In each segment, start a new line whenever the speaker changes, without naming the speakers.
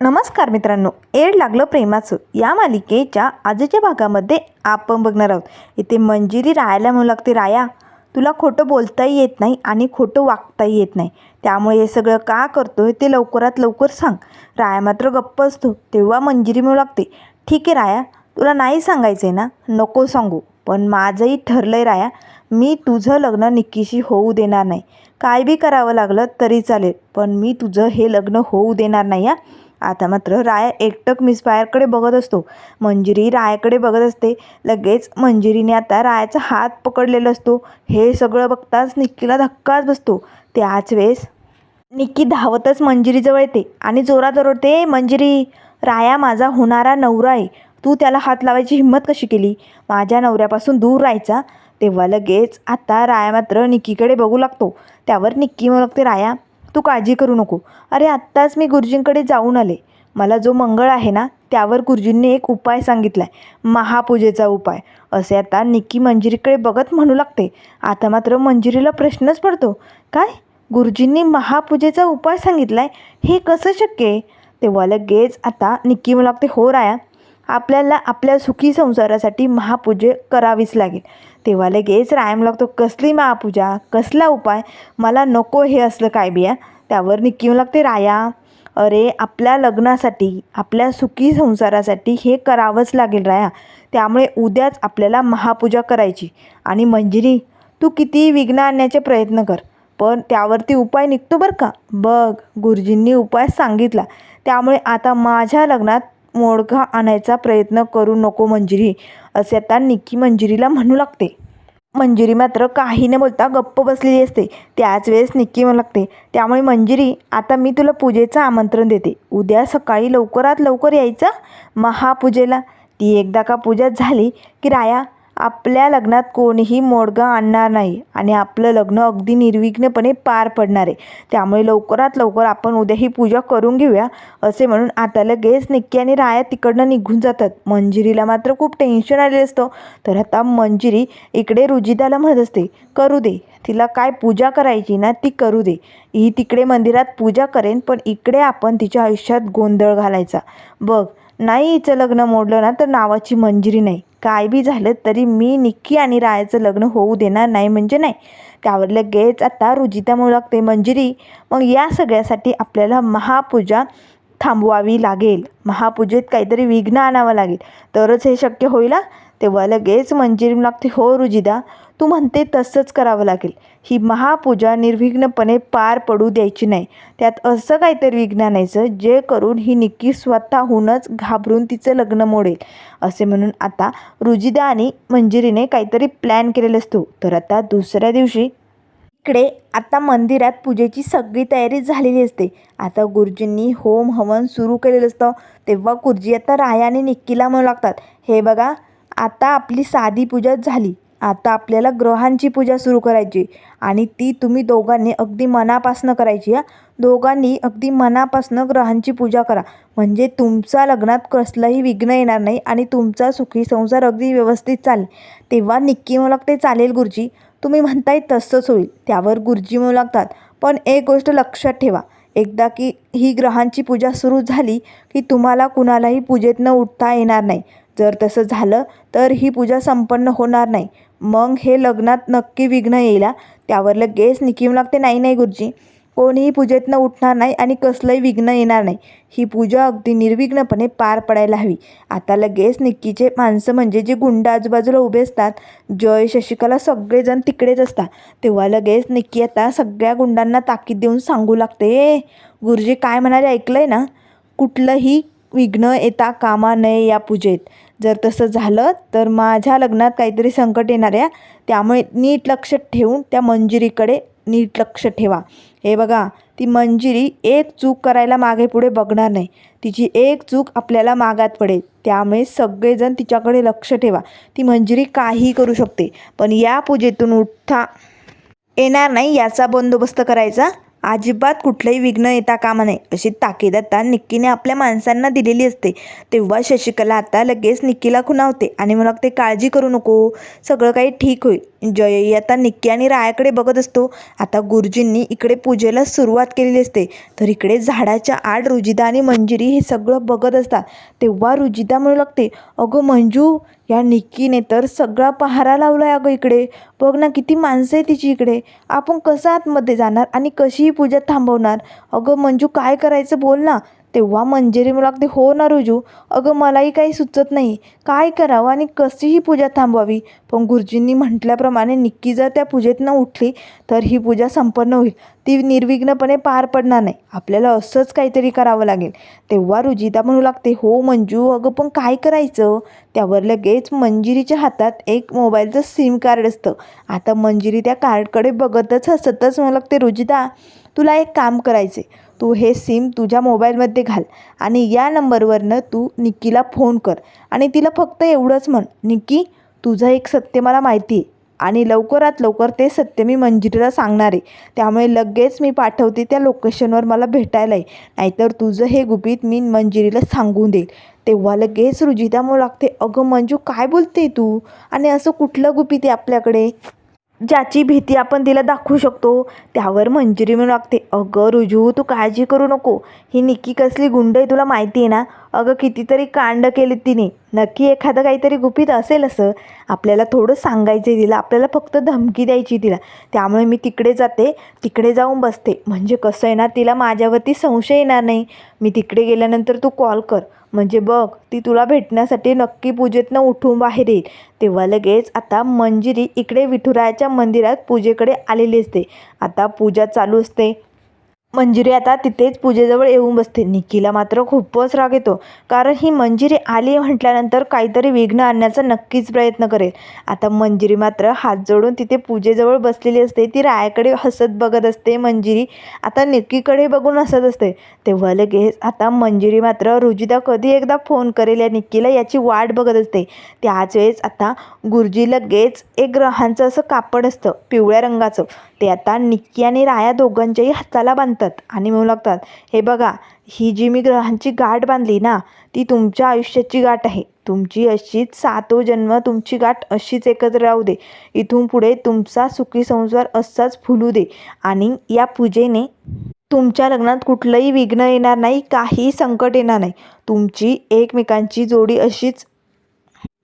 नमस्कार मित्रांनो एड लागलं प्रेमाचं. या मालिकेच्या आजच्या भागामध्ये आपण बघणार आहोत. इथे मंजिरी रायाला म्हणू लागते राया तुला खोटं बोलताही येत नाही आणि खोटं वागताही येत नाही. त्यामुळे हे सगळं का करतो हे ते लवकरात लवकर सांग राया मात्र गप्प असतो. तेव्हा मंजिरी म्हणू लागते ठीक आहे राया तुला नाही सांगायचं आहे ना? नको सांगू. पण माझंही ठरलं आहे राया मी तुझं लग्न निक्कीशी होऊ देणार नाही. काय बी करावं लागलं तरी चालेल पण मी तुझं हे लग्न होऊ देणार नाही या आता मात्र राया एकटक मिसफायरकडे बघत असतो. मंजिरी रायाकडे बघत असते. लगेच मंजिरीने आता रायाचा हात पकडलेला असतो. हे सगळं बघताच निक्कीला धक्काच बसतो. त्याच वेळेस निक्की धावतच मंजिरीजवळ येते आणि जोरात ओरडते मंजिरी राया माझा होणारा नवरा आहे. तू त्याला हात लावायची हिंमत कशी केली? माझ्या नवऱ्यापासून दूर राहायचा. तेव्हा लगेच आता राया मात्र निक्कीकडे बघू लागतो. त्यावर निक्की म्हणू लागते राया तू काळजी करू नको. अरे आत्ताच मी गुरुजींकडे जाऊन आले. मला जो मंगळ आहे ना त्यावर गुरुजींनी एक उपाय सांगितला आहे महापूजेचा उपाय. असे आता निक्की मंजिरीकडे बघत म्हणू लागते. आता मात्र मंजिरीला प्रश्नच पडतो. काय? गुरुजींनी महापूजेचा उपाय सांगितला आहे हे कसं शक्य आहे? तेव्हा लगेच आता निक्की म्हणू लागते हो राया. आपल्याला आपल्या सुखी संसारासाठी महापूजे करावीच लागेल. तेव्हा लगेच रायम लागतो कसली महापूजा? कसला उपाय? मला नको हे असलं काय बिया? त्यावर निक्की लागते राया. अरे आपल्या लग्नासाठी आपल्या सुखी संसारासाठी हे करावंच लागेल राया. त्यामुळे उद्याच आपल्याला महापूजा करायची. आणि मंजिरी तू किती विघ्न आणण्याचे प्रयत्न कर पण त्यावरती उपाय निघतो बरं का? बघ गुरुजींनी उपाय सांगितला. त्यामुळे आता माझ्या लग्नात मोडका आणायचा प्रयत्न करू नको मंजिरी असे आता निक्की मंजिरीला म्हणू लागते. मंजिरी मात्र काही न बोलता गप्प बसलेली असते. त्याच वेळेस निक्की म्हणू लागते त्यामुळे मंजिरी आता मी तुला पूजेचं आमंत्रण देते. उद्या सकाळी लवकरात लवकर यायचं महापूजेला. ती एकदा का पूजा झाली की राया आपल्या लग्नात कोणीही मोडगा आणणार नाही आणि आपलं लग्न अगदी निर्विघ्नपणे पार पडणार आहे. त्यामुळे लवकरात लवकर आपण उद्या ही पूजा करून घेऊया असे म्हणून आता लगेच निक्की आणि राया तिकडनं निघून जातात. मंजिरीला मात्र खूप टेन्शन आलेलं असतं. तर आता मंजिरी इकडे रुजिताला म्हणत असते करू दे तिला काय पूजा करायची ना ती करू दे. ही तिकडे मंदिरात पूजा करेन पण इकडे आपण तिच्या आयुष्यात गोंधळ घालायचा. बघ नाही हिचं लग्न मोडलं ना तर नावाची मंजिरी नाही. काय बी झालं तरी मी निक्की आणि रायाचं लग्न होऊ देणार नाही म्हणजे नाही. त्यावर लगेच आता रुजिता म्हणू लागते मंजिरी. मग या सगळ्यासाठी आपल्याला महापूजा थांबवावी लागेल. महापूजेत काहीतरी विघ्न आणावं लागेल. तरच हे शक्य होईल तेव्हा लगेच मंजिरी लागते हो रुजिदा तू म्हणते तसंच करावं लागेल. ही महापूजा निर्विघ्नपणे पार पडू द्यायची नाही. त्यात असं काहीतरी विघ्न आणायचं जे करून ही निक्की स्वतःहूनच घाबरून तिचं लग्न मोडेल असे म्हणून आता रुजिदा आणि मंजिरीने काहीतरी प्लॅन केलेला असतो. तर आता दुसऱ्या दिवशी इकडे आता मंदिरात पूजेची सगळी तयारी झालेली असते. आता गुरुजींनी होम हवन सुरू केलेलं असतं. तेव्हा गुरुजी आता राया आणि निक्कीला म्हणू लागतात हे बघा आता आपली साधी पूजा झाली. आता आपल्याला ग्रहांची पूजा सुरू करायची आणि ती तुम्ही दोघांनी अगदी मनापासनं करायची हा? दोघांनी अगदी मनापासनं ग्रहांची पूजा करा. म्हणजे तुमचा लग्नात कसलंही विघ्न येणार नाही आणि तुमचा सुखी संसार अगदी व्यवस्थित चालेल. तेव्हा निक्की म्हणू ते चालेल गुरुजी. तुम्ही म्हणताय तसंच होईल. त्यावर गुरुजी म्हणू लागतात. पण एक गोष्ट लक्षात ठेवा. एकदा की ही ग्रहांची पूजा सुरू झाली की तुम्हाला कुणालाही पूजेतनं उठता येणार नाही. जर तसं झालं तर ही पूजा संपन्न होणार नाही. मग हे लग्नात नक्की विघ्न येईल त्यावर लगेच निकी लागते नाही नाही गुरुजी. कोणीही पूजेतनं उठणार नाही आणि कसलंही विघ्न येणार नाही. ही पूजा अगदी निर्विघ्नपणे पार पडायला हवी. आता लगेच निक्कीचे माणसं म्हणजे जे गुंड आजूबाजूला उभे असतात जय शशिकला सगळेजण तिकडेच असतात. तेव्हा लगेच निक्की आता सगळ्या गुंडांना ताकीद देऊन सांगू लागते "ए, गुरुजी काय म्हणाले? ऐकलं आहे ना? कुठलंही विघ्न येता कामा नये या पूजेत. जर तसं झालं तर माझ्या लग्नात काहीतरी संकट येणार आहे. त्यामुळे नीट लक्ष ठेवून त्या मंजिरीकडे नीट लक्ष ठेवा. हे बघा ती मंजिरी एक चूक करायला मागे पुढे बघणार नाही. तिची एक चूक आपल्याला मागात पडेल. त्यामुळे सगळेजण तिच्याकडे लक्ष ठेवा. ती मंजिरी काही करू शकते पण या पूजेतून उठता येणार नाही याचा बंदोबस्त करायचा. अजिबात कुठलंही विघ्न येता कामा नये अशी ताकीद आता निक्कीने आपल्या माणसांना दिलेली असते. तेव्हा शशिकला आता लगेच निक्कीला खुणावते आणि मग ते काळजी करू नको सगळं काही ठीक होईल. जयही आता निक्की आणि रायाकडे बघत असतो. आता गुरुजींनी इकडे पूजेला सुरुवात केलेली असते. तर इकडे झाडाच्या आड रुजिदा आणि मंजिरी हे सगळं बघत असतात. तेव्हा रुजिदा म्हणू लागते अगं मंजू या निक्कीने तर सगळा पहारा लावला आहे अगं इकडे. बघ ना किती माणसं आहे तिची इकडे. आपण कसं आतमध्ये जाणार आणि कशीही पूजा थांबवणार? अगं मंजू काय करायचं बोल ना. तेव्हा मंजिरी मला लागते हो ना रुजू अगं मलाही काही सुचत नाही. काय करावं आणि कशी ही पूजा थांबवावी? पण गुरुजींनी म्हटल्याप्रमाणे निक्की जर त्या पूजेतनं उठली तर ही पूजा संपन्न होईल. ती निर्विघ्नपणे पार पडणार नाही. आपल्याला असंच काहीतरी करावं लागेल. तेव्हा रुजिता म्हणू लागते हो मंजू अगं पण काय करायचं? त्यावर लगेच मंजिरीच्या हातात एक मोबाईलचं सिम कार्ड असतं. आता मंजिरी त्या कार्डकडे बघतच हसतच म्हणू लागते रुजिता तुला एक काम करायचे तू हे सिम तुझ्या मोबाईलमध्ये घाल आणि या नंबरवरनं तू निक्कीला फोन कर आणि तिला फक्त एवढंच म्हण निक्की तुझं एक सत्य मला माहिती आहे आणि लवकरात लवकर ते सत्य मी मंजिरीला सांगणार आहे. त्यामुळे लगेच मी पाठवते त्या लोकेशनवर मला भेटायला आहे नाहीतर तुझं हे गुपित मी मंजिरीला सांगून देईल. तेव्हा लगेच रुजिता म्हणू लागते अगं मंजू काय बोलते तू? आणि असं कुठलं गुपित आहे आपल्याकडे? ज्याची भीती आपण तिला दाखवू शकतो त्यावर मंजिरी म्हणू लागते. अगं रुजू तू काळजी करू नको. ही निक्की कसली गुंड आहे तुला माहिती आहे ना? अगं कितीतरी कांड केले तिने. नक्की एखादं काहीतरी गुपित असेल असं. आपल्याला थोडं सांगायचं आहे तिला. आपल्याला फक्त धमकी द्यायची तिला. त्यामुळे मी तिकडे जाते तिकडे जाऊन बसते. म्हणजे कसं आहे ना तिला माझ्यावरती संशय येणार नाही. मी तिकडे गेल्यानंतर तू कॉल कर. म्हणजे बघ ती तुला भेटण्यासाठी नक्की पूजेतनं उठून बाहेर येईल. तेव्हा लगेच आता मंजिरी इकडे विठुरायाच्या मंदिरात पूजेकडे आलेली असते. आता पूजा चालू असते. मंजिरी आता तिथेच पूजेजवळ येऊन बसते. निक्कीला मात्र खूपच राग येतो. कारण ही मंजिरी आली म्हटल्यानंतर काहीतरी विघ्न आणण्याचा नक्कीच प्रयत्न करेल. आता मंजिरी मात्र हात जोडून तिथे पूजेजवळ बसलेली असते. ती रायाकडे हसत बघत असते. मंजिरी आता निक्कीकडे बघून हसत असते. तेव्हा लगेच आता मंजिरी मात्र रुजिदा कधी एकदा फोन करेल या निक्कीला याची वाट बघत असते. त्याच वेळेस आता गुरुजी लगेच एक ग्रहांचं असं कापड असतं पिवळ्या रंगाचं. ते आता निक्की आणि राया दोघांच्याही हाताला बांधतात आणि म्हणू लागतात हे बघा ही जी मी ग्रहांची गाठ बांधली ना ती तुमच्या आयुष्याची गाठ आहे. तुमची अशीच सातो जन्म तुमची गाठ अशीच एकत्र राहू दे. इथून पुढे तुमचा सुखी संसार असाच फुलू दे आणि या पूजेने तुमच्या लग्नात कुठलंही विघ्न येणार नाही काही संकट येणार नाही. तुमची एकमेकांची जोडी अशीच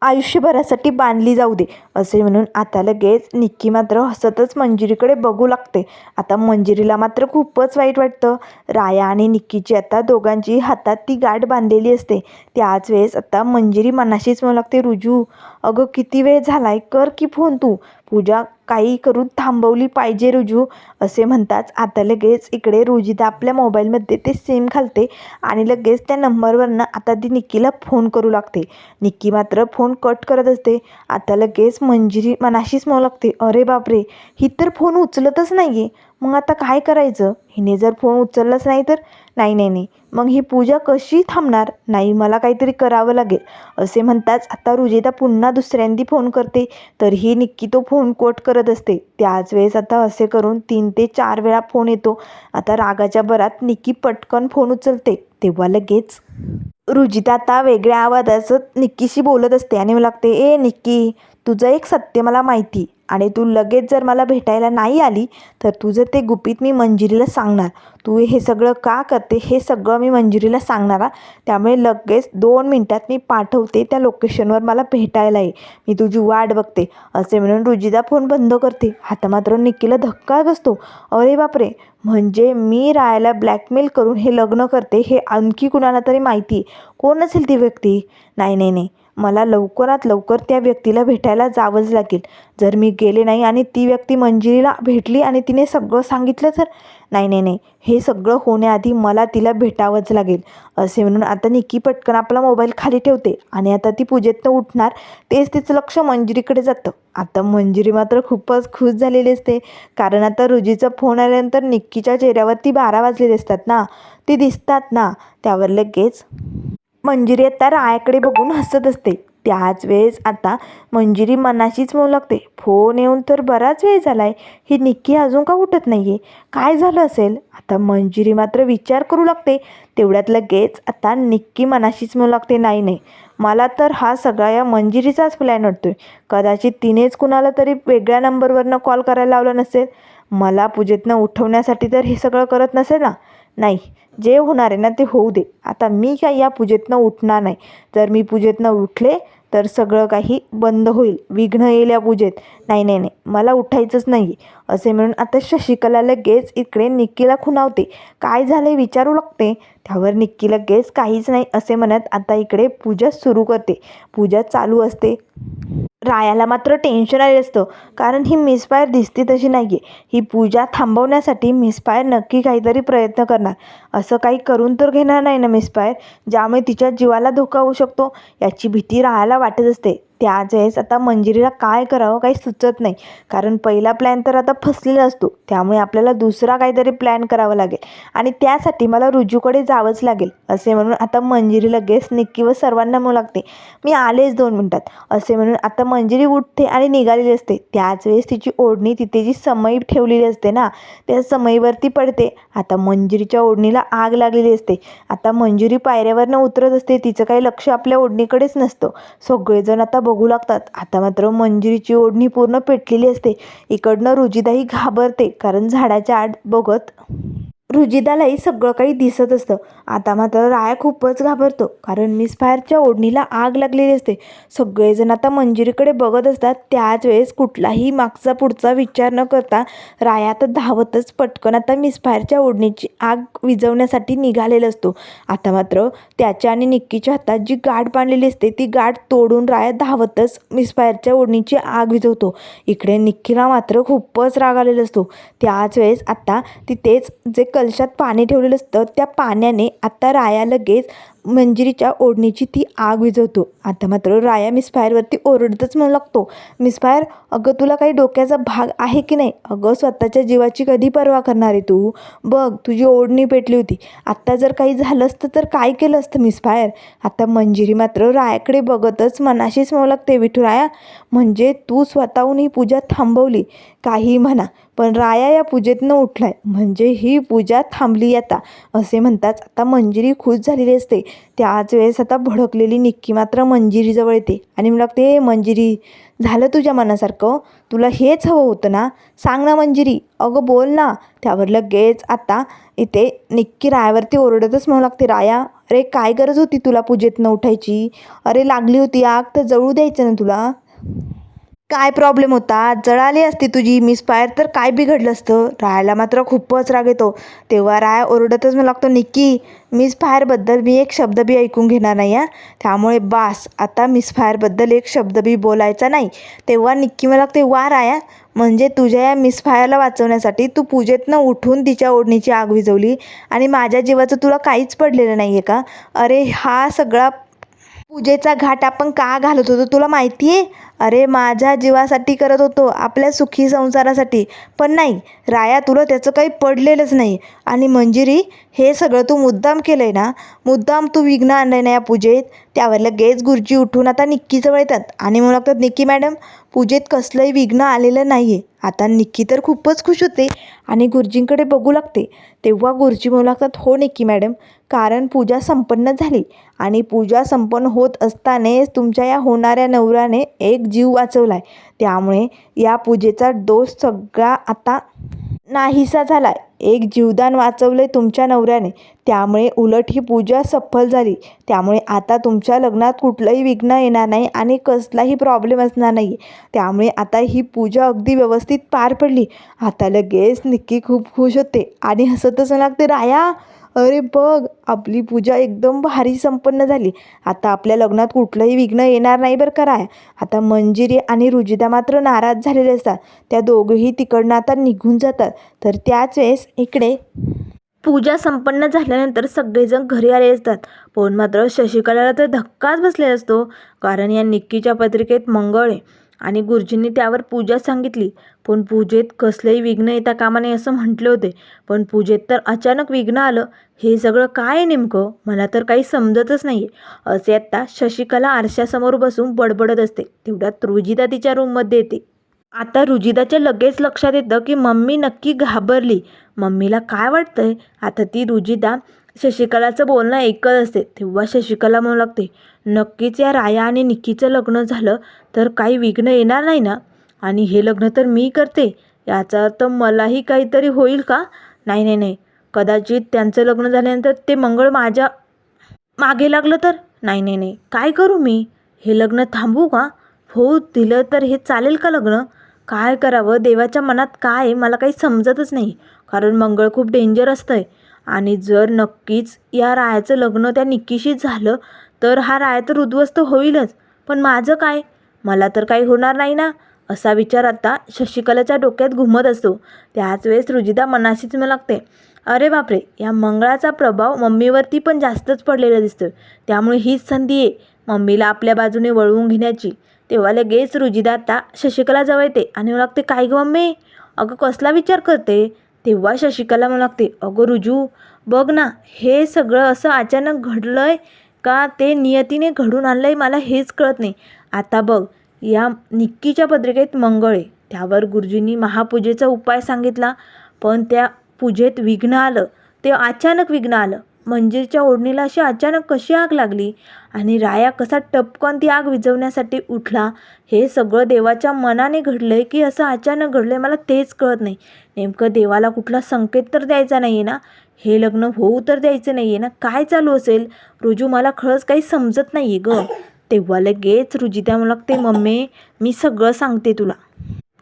आयुष्यभरासाठी बांधली जाऊ दे असे म्हणून आता लगेच निक्की मात्र हसतच मंजिरीकडे बघू लागते. आता मंजिरीला मात्र खूपच वाईट वाटतं. राया आणि निक्कीची आता दोघांची हातात ती गाठ बांधलेली असते. त्याच वेळेस आता मंजिरी मनाशीच म्हणू लागते रुजू अगं किती वेळ झालाय? कर की फोन तू. पूजा काही करून थांबवली पाहिजे रुजू असे म्हणताच आता लगेच इकडे रुजिता आपल्या मोबाईलमध्ये ते सिम घालते आणि लगेच त्या नंबरवरनं आता ती निक्कीला फोन करू लागते. निक्की मात्र फोन कट करत असते. आता लगेच मंजिरी मनाशीच म्हणू लागते अरे बापरे ही तर फोन उचलतच नाही आहे मग आता काय करायचं? हिने जर फोन उचललाच नाही तर? नाही नाही नाही. मग ही पूजा कशी थांबणार? नाही मला काहीतरी करावं लागेल. असे म्हणताच आता रुजिता पुन्हा दुसऱ्यांदी फोन करते. तरीही निक्की तो फोन कोट करत असते. त्याच वेळेस आता असे करून तीन ते चार वेळा फोन येतो. आता रागाच्या भरात निक्की पटकन फोन उचलते. तेव्हा लगेच रुजिता आता वेगळ्या आवाजाचं निक्कीशी बोलत असते आणि मला लागते ए निक्की. तुझं एक सत्य मला माहिती आणि तू लगेच जर मला भेटायला नाही आली तर तुझं ते गुपित मी मंजिरीला सांगणार. तू हे सगळं का करते हे सगळं मी मंजिरीला सांगणार. त्यामुळे लगेच दोन मिनटात मी पाठवते त्या लोकेशनवर मला भेटायला ये. मी तुझी वाट बघते. असे म्हणून रुजिदा फोन बंद करते. आता मात्र निकीला धक्का बसतो. अरे बापरे! म्हणजे मी रायाला ब्लॅकमेल करून हे लग्न करते हे आणखी कुणाला तरी माहिती? कोण असेल ती व्यक्ती? नाही नाही नाही. मला लवकरात लवकर त्या व्यक्तीला भेटायला जावंच लागेल. जर मी गेले नाही आणि ती व्यक्ती मंजिरीला भेटली आणि तिने सगळं सांगितलं तर? नाही नाही नाही. हे सगळं होण्याआधी मला तिला भेटावंच लागेल. असे म्हणून आता निक्की पटकन आपला मोबाईल खाली ठेवते आणि आता ती पूजेतनं उठणार. तेच तिचं लक्ष मंजिरीकडे जातं. आता मंजिरी मात्र खूपच खुश झालेली असते. कारण आता रुजीचा फोन आल्यानंतर निक्कीच्या चेहऱ्यावरती बारा वाजलेले असतात ना? ते दिसतात ना? त्यावर लगेच मंजिरी आता रायाकडे बघून हसत असते. त्याच वेळेस आता मंजिरी मनाशीच म्हणू लागते फोन येऊन तर बराच वेळ झालाय. ही निक्की अजून का उठत नाहीये? काय झालं असेल? आता मंजिरी मात्र विचार करू लागते. तेवढ्यात लगेच आता निक्की मनाशीच म्हणू लागते नाही नाही. मला तर हा सगळा या मंजिरीचाच प्लॅन वाटतोय. कदाचित तिनेच कुणाला तरी वेगळ्या नंबरवरनं कॉल करायला लावला नसेल. मला पूजेतनं उठवण्यासाठी तर हे सगळं करत नसेल ना? नाही. जे होणार आहे ना ते होऊ दे. आता मी काय या पूजेतनं उठणार नाही. जर मी पूजेतनं उठले तर सगळं काही बंद होईल. विघ्न येईल या पूजेत. नाही नाही नाही. मला उठायचंच नाही असे म्हणून आता शशिकला लगेच इकडे निक्कीला खुणावते. काय झालं विचारू लागते. त्यावर निक्की लगेच काहीच नाही असे म्हणत आता इकडे पूजा सुरू करते. पूजा चालू असते. रायाला मात्र टेन्शन आले असतं. कारण ही मिसफायर दिसते तशी नाही आहे ही पूजा थांबवण्यासाठी मिसफायर नक्की काहीतरी प्रयत्न करणार. असं काही करून तर घेणार नाही ना मिसफायर ज्यामुळे तिच्या जीवाला धोका होऊ शकतो. याची भीती राहायला वाटत असते. त्याच वेळेस आता मंजिरीला काय करावं काही सुचत नाही. कारण पहिला प्लॅन तर आता फसलेला असतो. त्यामुळे आपल्याला दुसरा काहीतरी प्लॅन करावा लागेल. आणि त्यासाठी मला रुजूकडे जावंच लागेल. असे म्हणून आता मंजिरी लगेच निक्की व सर्वांना म्हणू लागते मी आलेच दोन मिनटात. असे म्हणून आता मंजिरी उठते आणि निघालेली असते. त्याच वेळेस तिची ओढणी तिथे जी समई ठेवलेली असते ना त्या समईवरती पडते. आता मंजिरीच्या ओढणीला आग लागलेली असते. आता मंजिरी पायऱ्यावरनं उतरत असते. तिचं काही लक्ष आपल्या ओढणीकडेच नसतं. सगळेजण आता बघ बघू लागतात. आता मात्र मंजिरीची ओढणी पूर्ण पेटलेली असते. इकडनं रुजिदाही घाबरते कारण झाडाच्या आड बघत रुजिदालाही सगळं काही दिसत असतं. आता मात्र राया खूपच घाबरतो कारण मिसफायरच्या ओढणीला आग लागलेली असते. सगळेजण आता मंजिरीकडे बघत असतात त्याच वेळेस कुठलाही मागचा पुढचा विचार न करता राया आता धावतच पटकन आता मिसफायरच्या ओढणीची आग विझवण्यासाठी निघालेला असतो. आता मात्र त्याच्या आणि निक्कीच्या हातात जी गाठ बांधलेली असते ती गाठ तोडून राया धावतच मिसफायरच्या ओढणीची आग विझवतो. इकडे निक्कीला मात्र खूपच राग आलेला असतो. त्याच वेळेस आता तिथेच जे कलशात पाणी ठेवलेलं असतं. त्या पाण्याने आता राया लगेच मंजिरीच्या ओढणीची ती आग विझवतो. आता मात्र राया मिसफायरवरती ओरडतच म्हणू लागतो. मिसफायर अगं तुला काही डोक्याचा भाग आहे की नाही? अगं स्वतःच्या जीवाची कधी पर्वा करणार आहे तू? बघ तुझी ओढणी पेटली होती. आत्ता जर काही झालं असतं तर काय केलं असतं मिसफायर आता मंजिरी मात्र रायाकडे बघतच मनाशीच म्हणू लागते विठुराया म्हणजे तू स्वतःहून ही पूजा थांबवली? काही म्हणा पण राया या पूजेतनं उठलाय. म्हणजे ही पूजा थांबली आता. असे म्हणताच आता मंजिरी खुश झालेली असते. त्याच वेळेस आता भडकलेली निक्की मात्र मंजिरीजवळ येते. आणि मला लागते मंजिरी झालं तुझ्या मनासारखं? तुला हेच हवं होतं ना? सांग ना मंजिरी. अगं बोल ना. त्यावर लगेच आता इथे निक्की रायावरती ओरडतच म्हणू लागते राया अरे काय गरज होती तुला पूजेतनं उठायची? अरे लागली होती आग तर जळू द्यायचं ना तुला? काय प्रॉब्लेम होता? जळाली असती तुझी मिसफायर तर काय बिघडलं असतं? रायाला मात्र खूपच राग येतो. तेव्हा राया ओरडतच मला लागतो निक्की मिसफायरबद्दल मी एक शब्द बी ऐकून घेणार नाही आहे त्यामुळे बास आता मिसफायरबद्दल एक शब्द बी बोलायचा नाही. तेव्हा निक्की मला लागते वा राया म्हणजे तुझ्या या मिसफायरला वाचवण्यासाठी तू पूजेतनं उठून तिच्या ओढणीची आग विझवली आणि माझ्या जीवाचं तुला काहीच पडलेलं नाही आहे का? अरे हा सगळा पूजेचा घाट आपण का घालत होतो तुला माहिती आहे अरे माझ्या जीवासाठी करत होतो आपल्या सुखी संसारासाठी. पण नाही राया तुला त्याचं काही पडलेलंच नाही. आणि मंजिरी हे सगळं तू मुद्दाम केलं आहे ना? मुद्दाम तू विघ्न आणलं ना या पूजेत? त्यावर लगेच गुरुजी उठून आता निक्कीजवळ येतात. आणि म्हणू लागतात निक्की मॅडम पूजेत कसलंही विघ्न आलेलं नाही आहे आता निक्की तर खूपच खुश होते आणि गुरुजींकडे बघू लागते. तेव्हा गुरुजी म्हणू लागतात हो निक्की मॅडम कारण पूजा संपन्न झाली आणि पूजा संपन्न होत असतानाच तुमच्या या होणाऱ्या नवऱ्याने एक जीव वाचवला आहे त्यामुळे या पूजेचा दोष सगळा आता नाहीसा झाला. एक जीवदान वाचवले तुमच्या नवऱ्याने. त्यामुळे उलट ही पूजा सफल झाली. त्यामुळे आता तुमच्या लग्नात कुठलंही विघ्न येणार नाही आणि कसलाही प्रॉब्लेम असणार नाही त्यामुळे आता ही पूजा अगदी व्यवस्थित पार पडली. आता लगेच निक्की खूप खुश होते. आणि हसतच लागते राया अरे बघ आपली पूजा एकदम भारी संपन्न झाली. आता आपल्या लग्नात कुठलंही विघ्न येणार नाही बरं का आता मंजिरी आणि रुजिदा मात्र नाराज झालेले असतात. त्या दोघंही तिकडनं आता निघून जातात. तर त्याच वेळेस इकडे पूजा संपन्न झाल्यानंतर सगळेजण घरी आले असतात. पण मात्र शशिकलाला तर धक्काच बसलेला असतो. कारण या निक्कीच्या पत्रिकेत मंगळ आहे आणि गुरुजींनी त्यावर पूजा सांगितली. पण पूजेत कसलंही विघ्न येता कामा नये असं म्हटले होते. पण पूजेत तर अचानक विघ्न आलं. हे सगळं काय आहे नेमकं? मला तर काही समजतच नाही आहे असे आत्ता शशिकला आरशासमोर बसून बडबडत असते. तेवढ्यात रुजिता तिच्या रूममध्ये येते. आता रुजिताच्या लगेच लक्षात येतं की मम्मी नक्की घाबरली. मम्मीला काय वाटतंय? आता ती रुजिता शशिकलाचं बोलणं ऐकत असते. तेव्हा शशिकला म्हणू लागते नक्कीच या राया आणि निक्कीचं लग्न झालं तर काही विघ्न येणार नाही ना? आणि हे लग्न तर मी करते. याचा अर्थ मलाही काहीतरी होईल का? नाही नाही नाही. कदाचित त्यांचं लग्न झाल्यानंतर ते मंगळ माझ्या मागे लागलं तर? नाही नाही नाही. काय करू मी? हे लग्न थांबू का? हो दिलं तर हे चालेल का लग्न? काय करावं? देवाच्या मनात काय? मला काही समजतच नाही. कारण मंगळ खूप डेंजर असतं आहे आणि जर नक्कीच या रायाचं लग्न त्या निक्कीशी झालं तर हा राया तर उद्ध्वस्त होईलच. पण माझं काय? मला तर काही होणार नाही ना. असा विचार आता शशिकलाच्या डोक्यात घुमत असतो. त्याच वेळेस रुजिता मनाशीच मला लागते अरे बापरे या मंगळाचा प्रभाव मम्मीवरती पण जास्तच पडलेला दिसतोय. त्यामुळे हीच संधी आहे मम्मीला आपल्या बाजूने वळवून घेण्याची. तेव्हा लगेच रुजिदा आता शशिकला जवळ येते आणि मला लागते काय गं मम्मी? अगं कसला विचार करते? तेव्हा शशिकला मला लागते अगं रुजू बघ ना हे सगळं असं अचानक घडलं आहे का? ते नियतीने घडून आणलं आहे मला हेच कळत नाही. आता बघ या निक्कीच्या पत्रिकेत मंगळ. आहे त्यावर गुरुजींनी महापूजेचा उपाय सांगितला. पण त्या पूजेत विघ्न आलं. ते अचानक विघ्न आलं. मंदिरच्या ओढणीला अशी अचानक कशी आग लागली? आणि राया कसा टपकन ती आग विझवण्यासाठी उठला? हे सगळं देवाच्या मनाने घडलं आहे की असं अचानक घडलं आहे मला तेच कळत नाही. नेमकं देवाला कुठला संकेत तर द्यायचा नाही आहे ना? हे लग्न होऊ तर द्यायचं नाही आहे ना? काय चालू असेल? रुजू मला खरंच काही समजत नाही आहे गं. तेव्हा लगेच रुजिता मला लागते मम्मी मी सगळं सांगते तुला.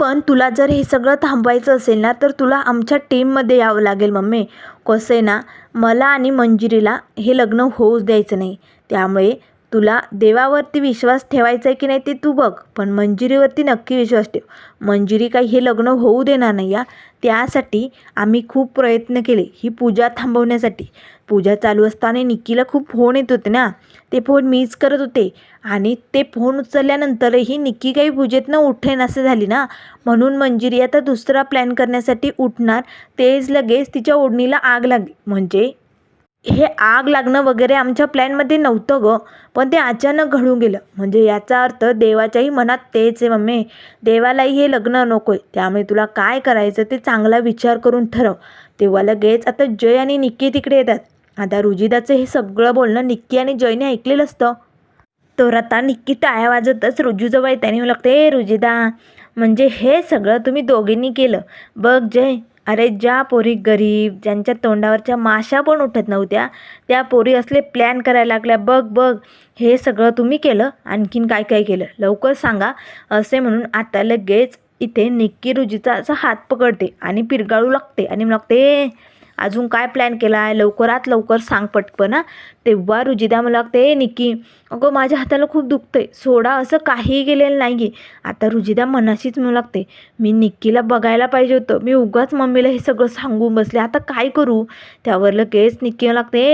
पण तुला जर हे सगळं थांबवायचं असेल ना तर तुला आमच्या टीममध्ये यावं लागेल मम्मी. कसं आहे ना मला आणि मंजिरीला हे लग्न होऊच द्यायचं नाही. त्यामुळे तुला देवावरती विश्वास ठेवायचा आहे की नाही ते तू बघ पण मंजिरीवरती नक्की विश्वास ठेव. मंजिरी काही हे लग्न होऊ देणार नाही या त्यासाठी आम्ही खूप प्रयत्न केले ही पूजा थांबवण्यासाठी. पूजा चालू असताना निक्कीला खूप फोन येत होते ना. ते फोन मीच करत होते. आणि ते फोन उचलल्यानंतरही निक्की काही पूजेतनं उठेन असं झाली ना. म्हणून मंजिरी आता दुसरा प्लॅन करण्यासाठी उठणार. तेच लगेच तिच्या ओढणीला आग लागली म्हणजे हे आग लागणं वगैरे आमच्या प्लॅनमध्ये नव्हतं गं. पण ते अचानक घडून गेलं. म्हणजे याचा अर्थ देवाच्याही मनात तेच आहे मम्मी. देवालाही हे लग्न नको आहे त्यामुळे तुला काय करायचं ते चांगला विचार करून ठरव. तेव्हा लगेच आता जय आणि निक्की तिकडे येतात. आता रुजिदाचं हे सगळं बोलणं निक्की आणि जयने ऐकलेलं असतं. तर आता निक्की टाळ्या वाजतच रुजूजवळ येते आणि लागते ए रुजिदा म्हणजे हे सगळं तुम्ही दोघींनी केलं. बघ जय अरे ज्या पोरी गरीब ज्यांच्या तोंडावरच्या माशा पण उठत नव्हत्या त्या पोरी असले प्लॅन करायला लागल्या. बघ बघ हे सगळं तुम्ही केलं आणखीन काय काय केलं? लवकर सांगा असे म्हणून आता लगेच इथे निक्की रुजीचा असा हात पकडते आणि पिरगाळू लागते आणि लागते अजून काय प्लॅन केला आहे लवकरात लवकर सांग पटकन हां. तेव्हा रुजिदा मला लागते निकी अगं माझ्या हाताला खूप दुखतंय. सोडा असं काहीही गेलेलं नाही आहे आता रुजिदा मनाशीच म्हणू लागते मी निक्कीला बघायला पाहिजे होतं. मी उगाच मम्मीला हे सगळं सांगून बसले. आता काय करू? त्यावर लगेच निक्की लागते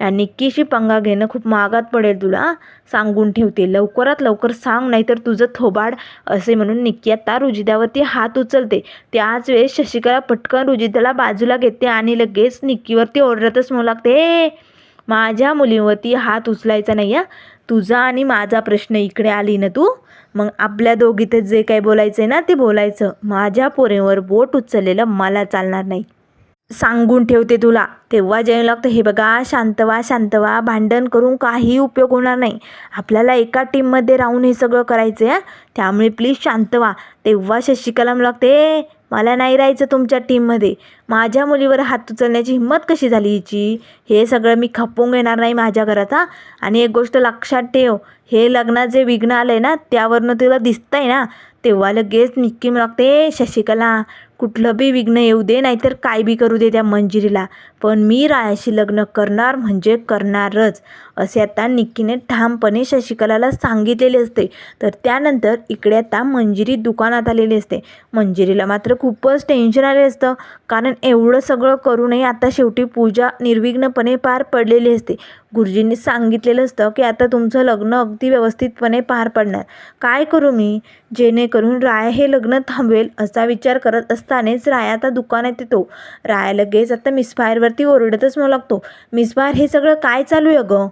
या निक्कीशी पंगा घेणं खूप महागात पडेल तुला. सांगून ठेवते. लवकरात लवकर सांग नाहीतर तुझं थोबाड असे म्हणून निक्की आता रुजिदावरती हात उचलते. त्याच वेळेस शशिकला पटकन रुजिदाला बाजूला घेते आणि लगेच निक्कीवरती ओरडतच म्हणू लागते माझ्या मुलीवरती हात उचलायचा नाही हा. तुझा आणि माझा प्रश्न इकडे आली ना तू? मग आपल्या दोघीत जे काही बोलायचं आहे ना ते बोलायचं. माझ्या पोरेवर बोट उचललेलं मला चालणार नाही. सांगून ठेवते तुला. तेव्हा जेवण लागतं. हे बघा शांत शांतवा शांत भांडण करून काही उपयोग होणार नाही. आपल्याला एका टीममध्ये राहून हे सगळं करायचं आहे त्यामुळे प्लीज शांत तेव्हा शशिकलाम लागते मला नाही राहायचं तुमच्या टीममध्ये माझ्या मुलीवर हात उचलण्याची हिंमत कशी झाली हिची? हे सगळं मी खपवून घेणार नाही माझ्या घरात हां. आणि एक गोष्ट लक्षात ठेव हे लग्नात जे विघ्न आलं आहे ना त्यावरनं तुला दिसतंय ना तेव्हा लगेच निक्की मला लागते शशिकला कुठलं बी विघ्न येऊ दे नाहीतर काय बी करू दे त्या मंजिरीला. पण मी रायाशी लग्न करणार म्हणजे करणारच असे आता निक्कीने ठामपणे शशिकलाला सांगितलेले असते. तर त्यानंतर इकडे आता मंजिरी दुकानात आलेली असते. मंजिरीला मात्र खूपच टेन्शन आले असतं. कारण एवढं सगळं करूनही आता शेवटी पूजा निर्विघ्नपणे पार पडलेली असते. गुरुजींनी सांगितलेलं असतं की आता तुमचं लग्न अगदी व्यवस्थितपणे पार पडणार. काय करू मी? जेणेकरून राया हे लग्न थांबवेल असा विचार करत असतानाच राया आता दुकानात येतो. राया लगेच आता मिसफायरवरती ओरडतच म्हणू लागतो मिसफायर हे सगळं काय चालू आहे गं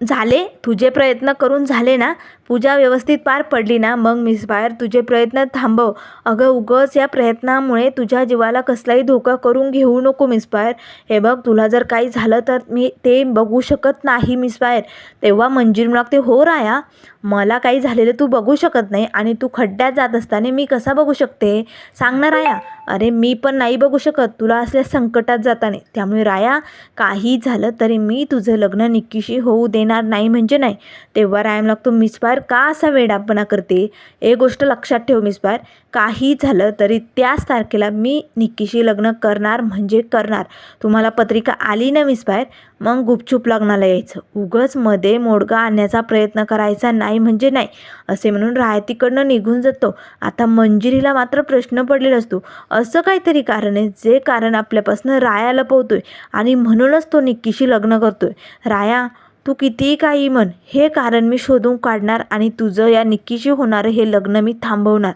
झाले? तुझे प्रयत्न करून झाले ना? पूजा व्यवस्थित पार पडली ना मग मिसफायर तुझे प्रयत्न थांबव. अगं उगच या प्रयत्नामुळे तुझ्या जीवाला कसलाही धोका करून घेऊ नको मिसफायर हे बघ तुला जर काही झालं तर मी ते बघू शकत नाही मिसफायर तेव्हा मंजिरी लागते हो राया मला काही झालेलं तू बघू शकत नाही आणि तू खड्ड्यात जात असताना मी कसा बघू शकते? सांग ना राया. अरे मी पण नाही बघू शकत. तुला असल्या संकटात जाताने. त्यामुळे राया काही झालं तरी मी तुझं लग्न निक्कीशी होऊ देणार नाही म्हणजे नाही. तेव्हा रायम लागतो मिसफायर का असा वेडापणा करते? एक गोष्ट लक्षात ठेव मिसफायर काही झालं तरी त्याच तारखेला मी निक्कीशी लग्न करणार म्हणजे करणार. तुम्हाला पत्रिका आली ना मिसफायर मग गुपचूप लग्नाला यायचं. उगच मध्ये मोडगा आणण्याचा प्रयत्न करायचा नाही म्हणजे नाही असे म्हणून राहतीकडनं निघून जातो. आता मंजिरीला मात्र प्रश्न पडलेला असतो. असं काहीतरी कारण आहे. जे कारण आपल्यापासून राया लपवतोय आणि म्हणूनच तो निक्कीशी लग्न करतोय. राया तू कितीही काही म्हण हे कारण मी शोधून काढणार आणि तुझं या निक्कीशी होणारं हे लग्न मी थांबवणार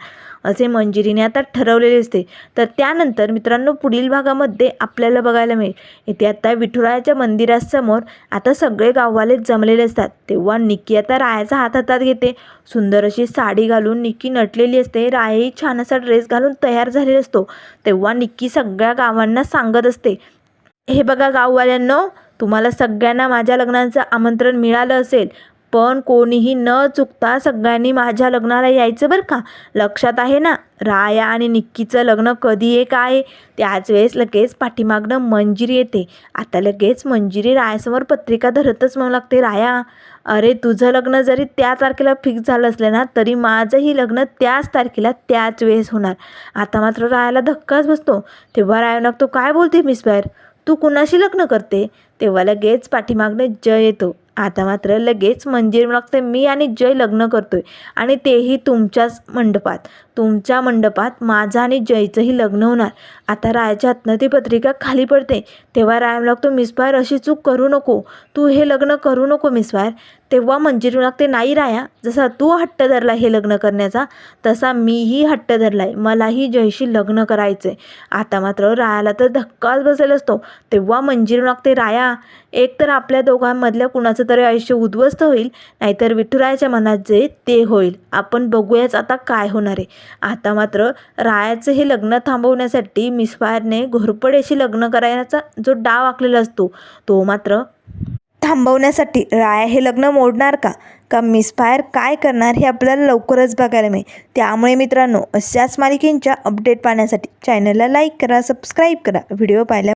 असे मंजिरीने आता ठरवलेले असते. तर त्यानंतर मित्रांनो पुढील भागामध्ये आपल्याला बघायला मिळेल. इथे आता विठुरायाच्या मंदिरासमोर आता सगळे गाववाले जमलेले असतात. तेव्हा निक्की आता रायाचा हात हातात घेते. सुंदर अशी साडी घालून निक्की नटलेली असते. रायही छान असा ड्रेस घालून तयार झालेला असतो. तेव्हा निक्की सगळ्या गावांना सांगत असते. हे बघा गाववाल्यांनो तुम्हाला सगळ्यांना माझ्या लग्नाचं आमंत्रण मिळालं असेल पण कोणीही न चुकता सगळ्यांनी माझ्या लग्नाला यायचं बरं का? लक्षात आहे ना? राया आणि निक्कीचं लग्न कधी एक आहे? त्याच वेळेस लगेच पाठीमागनं मंजिरी येते. आता लगेच मंजिरी रायासमोर पत्रिका धरतच म्हणू लागते राया. अरे तुझं लग्न जरी त्या तारखेला फिक्स झालं असलं ना तरी माझंही लग्न त्याच तारखेला त्याच वेळेस होणार. आता मात्र रायाला धक्काच बसतो. तेव्हा राया लागतो काय बोलते मिस बाहेर? तू कुणाशी लग्न करते? तेव्हा लगेच पाठीमागनं जय येतो. आता मात्र लगेच मंजिर लागते मी आणि जय लग्न करतोय. आणि तेही तुमच्याच मंडपात. तुमच्या मंडपात माझं आणि जयचंही लग्न होणार. आता रायाच्या हातनं ती पत्रिका खाली पडते. तेव्हा रायम लागतो मिसबायर अशी चूक करू नको. तू हे लग्न करू नको मिसबायर तेव्हा मंजिरी लागते नाही राया. जसा तू हट्ट धरला हे लग्न करण्याचा तसा मीही हट्ट धरला आहे मलाही जयशी लग्न करायचं आहे आता मात्र रायाला तर धक्काच बसेल असतो. तेव्हा मंजिरी लागते राया. एक तर आपल्या दोघांमधल्या कुणाचं तरी आयुष्य उद्ध्वस्त होईल. नाहीतर विठुरायाच्या मनात जे ते होईल. आपण बघूयाच आता काय होणार आहे. आता मात्र रायाचं हे लग्न थांबवण्यासाठी मिसफायरने घोरपडेशी लग्न करायचा जो डाव आखलेला असतो तो मात्र थांबवण्यासाठी राया हे लग्न मोडणार का? का मिसफायर काय करणार हे आपल्याला लवकरच बघायला मिळेल. त्यामुळे मित्रांनो अशाच मालिकेंच्या अपडेट पाहण्यासाठी चॅनलला लाईक करा सबस्क्राईब करा. व्हिडिओ पाहिल्या